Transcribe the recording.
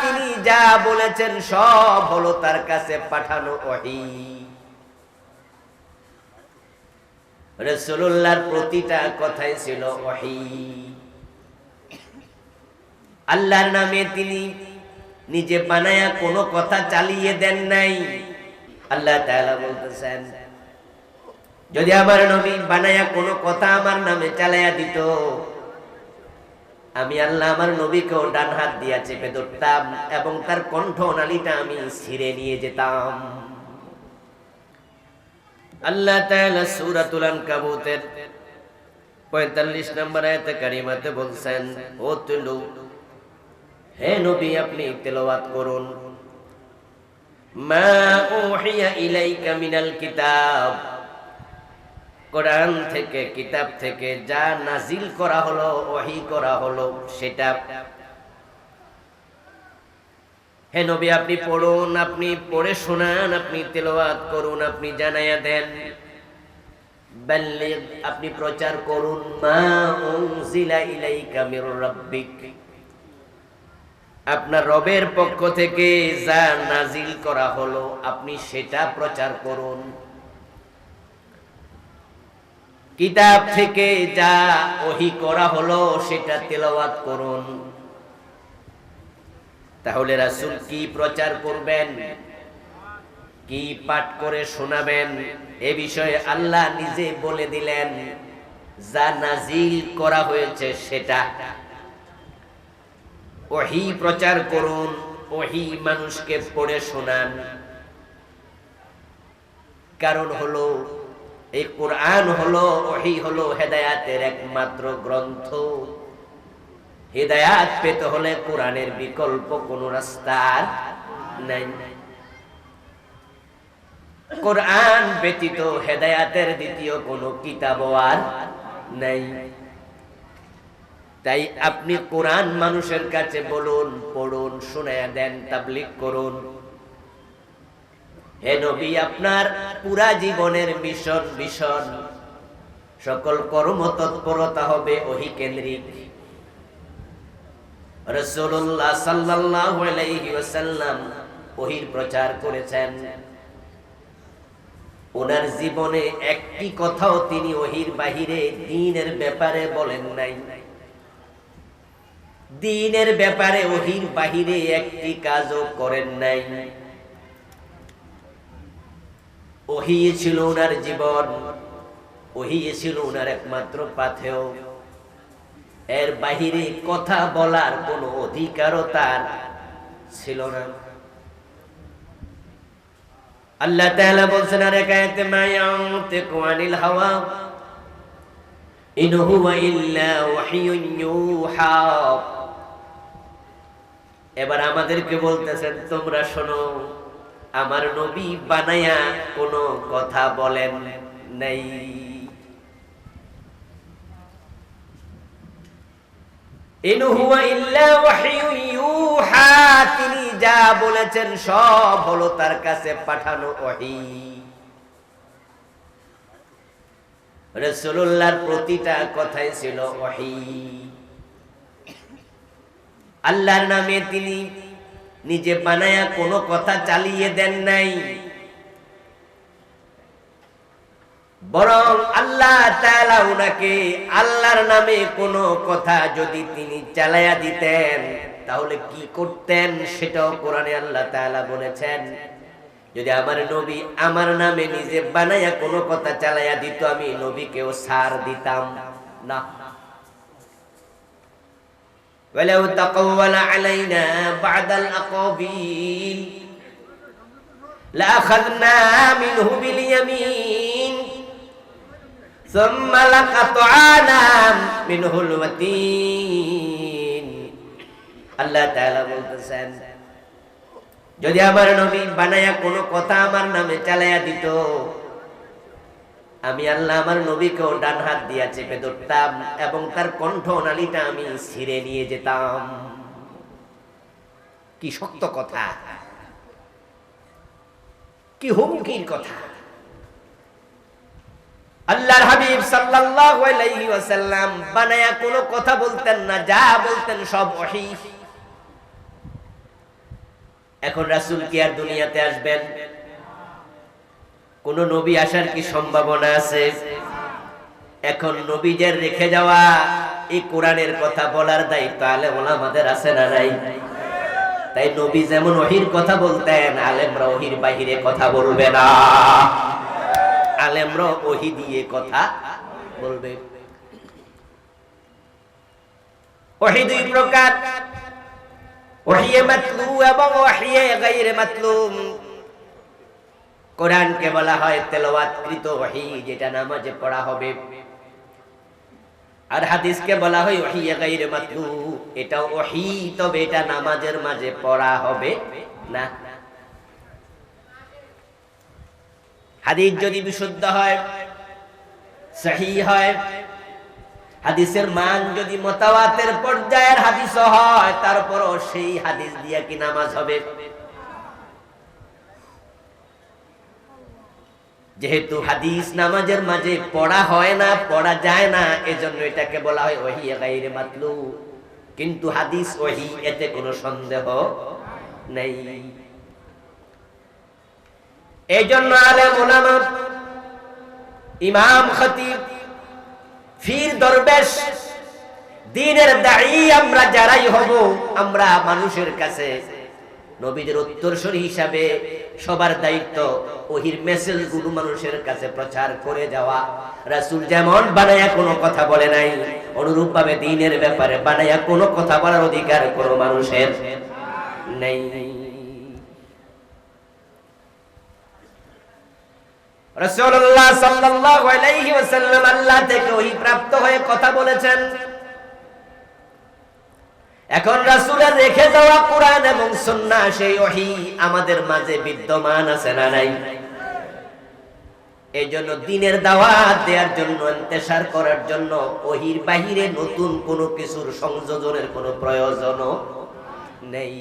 তিনি যা বলেছেন সব হলো তার কাছে পাঠানো ওহী। রাসূলুল্লাহর প্রতিটা কথাই ছিল ওহী। আল্লাহর নামে তিনি নিজে বানায়া কোনো কথা চালিয়ে দেন নাই। আল্লাহ তাআলা বলতেছেন, যদি আমার নবী বানায়া কোনো কথা আমার নামে চালায়া দিত আমি আল্লাহ আমার নবীকেও ডান হাত দিয়া চেপে ধরতাম এবং তার কণ্ঠ নালীটা আমি ছিঁড়ে নিয়ে যেতাম। আল্লাহ তাআলা সূরাতুল আনকাবুতের 45 নম্বর আয়াতে কারিমাতে বলছেন, ও তুলু, হে নবী, আপনি তেলাওয়াত করুন। মা উহিয়া ইলাইকা মিনাল কিতাব কোরআন থেকে, কিতাব থেকে যা নাজিল করা হলো ওহি করা হলো, সেটা হে নবী, আপনি পড়ুন, আপনি পড়ে শোনান, আপনি তেলাওয়াত করুন, আপনি জানাইয়া দেন। আপনি প্রচার করুন, মা আপনার রবের পক্ষ থেকে যা নাজিল করা হলো, আপনি সেটা প্রচার করুন। কিতাব থেকে যা ওহি করা হলো, সেটা তেলাওয়াত করুন। তাহলে রাসূল কি প্রচার করবেন? কি পাঠ করে শোনাবেন? এ বিষয়ে আল্লাহ নিজে বলে দিলেন, যা নাজিল করা হয়েছে সেটা। ওহি প্রচার করুন, ওহি মানুষকে পড়ে শোনান। কারণ হলো এই কোরআন হলো, ওহি হলো হেদায়াতের একমাত্র গ্রন্থ। হেদায়াত পেতে হলে কোরআনের বিকল্প কোন রাস্তা আর নাই। কোরআন ব্যতীত হেদায়াতের দ্বিতীয় কোনো কিতাব আর নাই। তাই আপনি কোরআন মানুষের কাছে বলুন, পড়ুন, শুনে দেন তাবলিক করুন। হে আপনার পুরা জীবনের মিশন মিশন। সকল কর্ম তৎপরতা হবে ওহি কেন্দ্রিক। রসুল্লাহ ওয়াসাল্লাম ওহির প্রচার করেছেন। ওনার জীবনে একটি কথাও তিনি ওহির বাহিরে দিনের ব্যাপারে বলেন নাই। দিনের ব্যাপারে ওহির বাহিরে একটি কাজও করেন নাই। ওহি ছিল ওনার জীবন, ওহি ছিল ওনার একমাত্র পাথেও এর বাহিরে কথা বলার কোনো অধিকারও তার ছিল না। আল্লাহ তাআলা বলছেন, আর একায়াতে মা ইয়ানতিকু আনিল হাওয়া, ইন হুয়া ইল্লা ওয়াহিয়ুন ইউহা। এবার আমাদেরকে বলতেছেন, তোমরা শোনো আমার নবী বানায়া কোনো কথা বলেন নাই। যা বলেছেন সব হলো তার কাছে পাঠানো প্রতিটা কথাই ছিল আল্লাহর নামে তিনি নিজে বানায়া কোনো কথা চালিয়ে দেন নাই। বরং আল্লাহ তাআলা উনাকে আল্লাহর নামে কোনো কথা যদি তিনি চালায়া দিতেন, তাহলে কি করতেন সেটাও কোরআনে আল্লাহ তাআলা বলেছেন। যদি আমার নবী আমার নামে নিজে বানায়া কোনো কথা চালায়া দিত, আমি নবীকেও সার দিতাম। না। ولو تقول علينا بعد الأقاويل لأخذنا منه باليمين ثم لقطعنا منه الوتين আল্লাহ তাআলা বলতেছেন যদি আমার নবী বানায়া কোনো কথা আমার নামে চালায়া দিত আমি আল্লাহ আমার নবীকেও ডান হাত দিয়া চেপে ধরতাম এবং তার কণ্ঠ নালীটা আমি ছিঁড়ে নিয়ে যেতাম। কি শক্ত কথা। কি হুমকির কথা। আল্লাহর হাবিব সাল্লাল্লাহু আলাইহি ওয়াসাল্লাম বানায়া কোনো কথা বলতেন না, যা বলতেন সব ওহী এখন রাসূল কি আর দুনিয়াতে আসবেন? কোন নবী আসার কি সম্ভাবনা আছে? এখন নবীদের রেখে যাওয়া এই কোরআনের কথা বলার দায়িত্ব আলে ওলামাদের আছে না নাই? তাই নবী যেমন ওহির কথা বলতেন, আলেমরা ওহির বাহিরে কথা বলবে না। আলেমরা ওহি দিয়ে কথা বলবে। ওহি দুই প্রকার, ওহিয়ে মাতলু এবং ওহিয়ে গায়রে মাতলুম। কোরআনকে বলা হয় তেলাওয়াতকৃত ওহি, যেটা নামাজে পড়া হবে। আর হাদিসকে বলা হয় ওহি গাইরে মাতলু এটা ওহি, তবে এটা নামাজের মাঝে পড়া হবে না। হাদিস যদি বিশুদ্ধ হয়, সহি হয়, হাদিসের মান যদি মতাওয়াতের পর্যায়ের হাদিস হয়, তারপরও সেই হাদিস দিয়ে কি নামাজ হবে? যেহেতু হাদিস নামাজের মাঝে পড়া হয় না, পড়া যায় না, এজন্য এটাকে বলা হয় ওহি গাইরে মাতলু। কিন্তু হাদিস ওহি, এতে কোনো সন্দেহ নেই। এই জন্য আলেম ওলামা ইমাম খতিব ফির দরবেশ, দিনের দায়ী আমরা যারাই হব, আমরা মানুষের কাছে নবীদের উত্তরসূরি হিসাবে সবার দায়িত্ব ওহির মেসেজগুলো মানুষের কাছে প্রচার করে যাওয়া। রাসূল যেমন বানায়া কোনো কথা বলে নাই অনুরূপ ভাবে দিনের ব্যাপারে বানায়া কোনো কথা বলার অধিকার কোনো মানুষের নেই। রাসূলুল্লাহ সাল্লাল্লাহু আলাইহি ওয়াসাল্লাম আল্লাহ থেকে ওহী প্রাপ্ত হয়ে কথা বলেছেন। এখন রাসুলের রেখে যাওয়া কোরআন এবং সন্না সেই ওহি আমাদের মাঝে বিদ্যমান আছে না নাই? এই জন্য দিনের দাওয়াত দেওয়ার জন্য, ইন্তেশার করার জন্য, ওহির বাহিরে নতুন কোনো কিছুর সংযোজনের কোনো প্রয়োজন নেই।